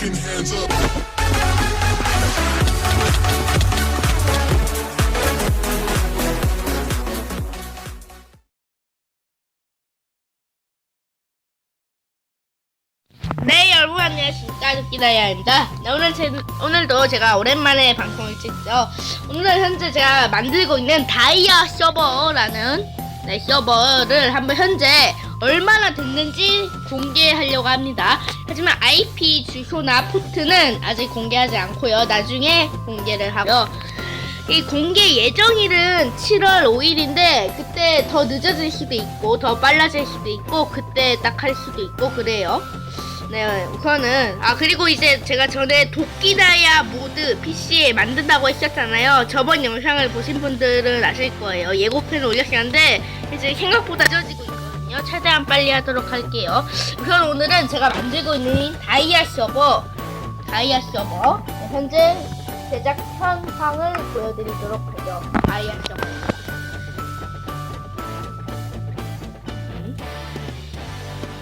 fucking hands up. 네 도끼다야입니다. 네, 오늘 제, 오늘도 제가 오랜만에 방송을 찍죠. 오늘은 현재 제가 만들고 있는 다이아 서버라는 네, 서버를 한번 현재 얼마나 됐는지 공개하려고 합니다 하지만 IP 주소나 포트는 아직 공개하지 않고요 나중에 공개를 하고요 이 공개 예정일은 7월 5일인데 그때 더 늦어질 수도 있고 더 빨라질 수도 있고 그때 딱 할 수도 있고 그래요 네, 우선은 아 그리고 이제 제가 전에 도끼다야 모드 PC에 만든다고 했었잖아요. 저번 영상을 보신 분들은 아실 거예요. 예고편을 올렸었는데 이제 생각보다 늦어지고 있거든요. 최대한 빨리 하도록 할게요. 우선 오늘은 제가 만들고 있는 다이아 서버, 다이아 서버 네, 현재 제작 현황을 보여드리도록 하죠. 다이아 서버.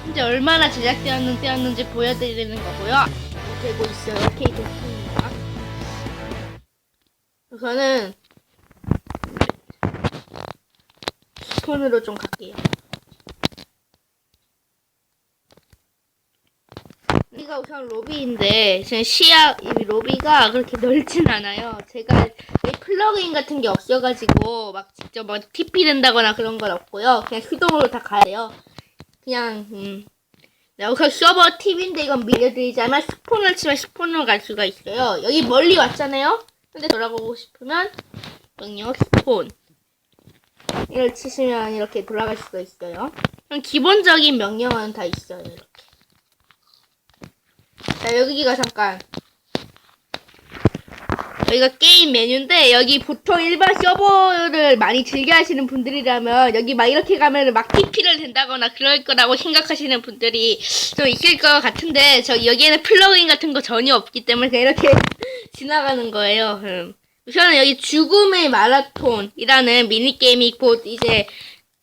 현재 얼마나 제작되었는지 보여드리는 거고요. 되고 있어요. 오케이 됐습니다. 우선은 폰으로 좀 갈게요. 여기가 우선 로비인데 지금 시야 이 로비가 그렇게 넓진 않아요. 제가 이 플러그인 같은 게 없어가지고 막 직접 막 TP 된다거나 그런 건 없고요. 그냥 수동으로 다 가야 돼요. 그냥 음. 네, 우선 서버 팁인데 이건 밀려드리자면 스폰을 치면 스폰으로 갈 수가 있어요. 여기 멀리 왔잖아요. 근데 돌아가고 싶으면 명령 스폰. 이걸 치시면 이렇게 돌아갈 수가 있어요. 기본적인 명령은 다 있어요. 이렇게. 자 여기가 잠깐 여기가 게임 메뉴인데 여기 보통 일반 서버를 많이 즐겨 하시는 분들이라면 여기 막 이렇게 가면은 막 TP를 된다거나 그럴 거라고 생각하시는 분들이 좀 있을 것 같은데 저 여기에는 플러그인 같은 거 전혀 없기 때문에 그냥 이렇게 지나가는 거예요. 음. 우선은 여기 죽음의 마라톤이라는 미니게임이 곧 이제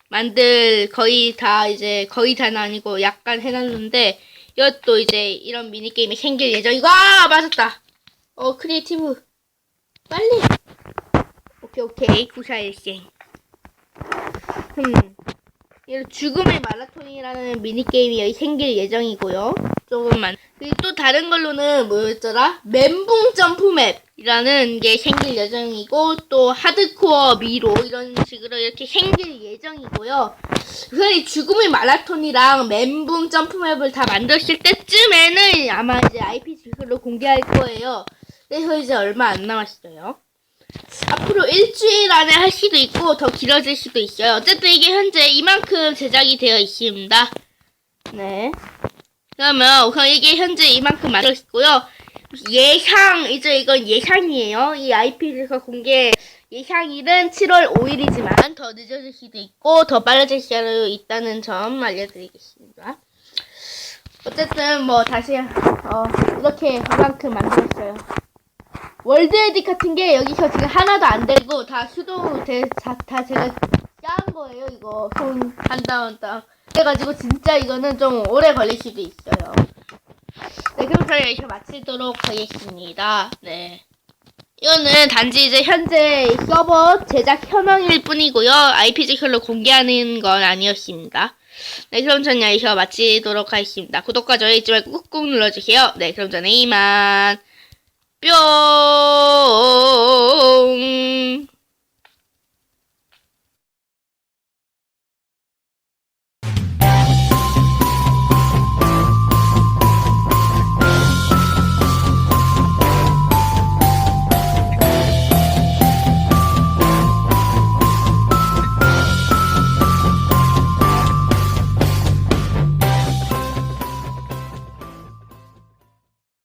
만들 거의 다 이제 거의 다는 아니고 약간 해놨는데 이것도 이제 이런 미니게임이 생길 예정이고 아 맞았다. 어 크리에이티브 빨리. 오케이 오케이 구사일생. 음. 이 죽음의 마라톤이라는 미니게임이 생길 예정이고요. 조금만. 그리고 또 다른 걸로는 뭐였더라? 멘붕 점프 맵이라는 게 생길 예정이고 또 하드코어 미로 이런 식으로 이렇게 생길 예정이고요. 이 죽음의 마라톤이랑 멘붕 점프 맵을 다 만들었을 때쯤에는 아마 이제 IP 지수로 공개할 거예요. 그래서 이제 얼마 안 남았어요. 앞으로 일주일 안에 할 수도 있고 더 길어질 수도 있어요. 어쨌든 이게 현재 이만큼 제작이 되어 있습니다. 네. 그러면 우선 이게 현재 이만큼 만들어 있고요. 예상 이제 이건 예상이에요. 이 IP에서 공개 예상일은 7월 5일이지만 더 늦어질 수도 있고 더 빨라질 수도 있다는 점 알려드리겠습니다. 어쨌든 뭐 다시 어 이렇게 이만큼 만들었어요. 월드 에딕 같은 게 여기서 지금 하나도 안 되고 다 돼, 다, 다 제가 짠 거예요 이거. 손한 다운 딱 그래가지고 진짜 이거는 좀 오래 걸릴 수도 있어요. 네 그럼 저희 여기서 마치도록 하겠습니다. 네. 이거는 단지 이제 현재 서버 제작 현황일 뿐이고요. IP 지컬로 공개하는 건 아니었습니다. 네 그럼 저는 여기서 마치도록 하겠습니다. 구독과 좋아요 잊지 말고 꾹꾹 눌러주세요. 네 그럼 저는 이만 뿅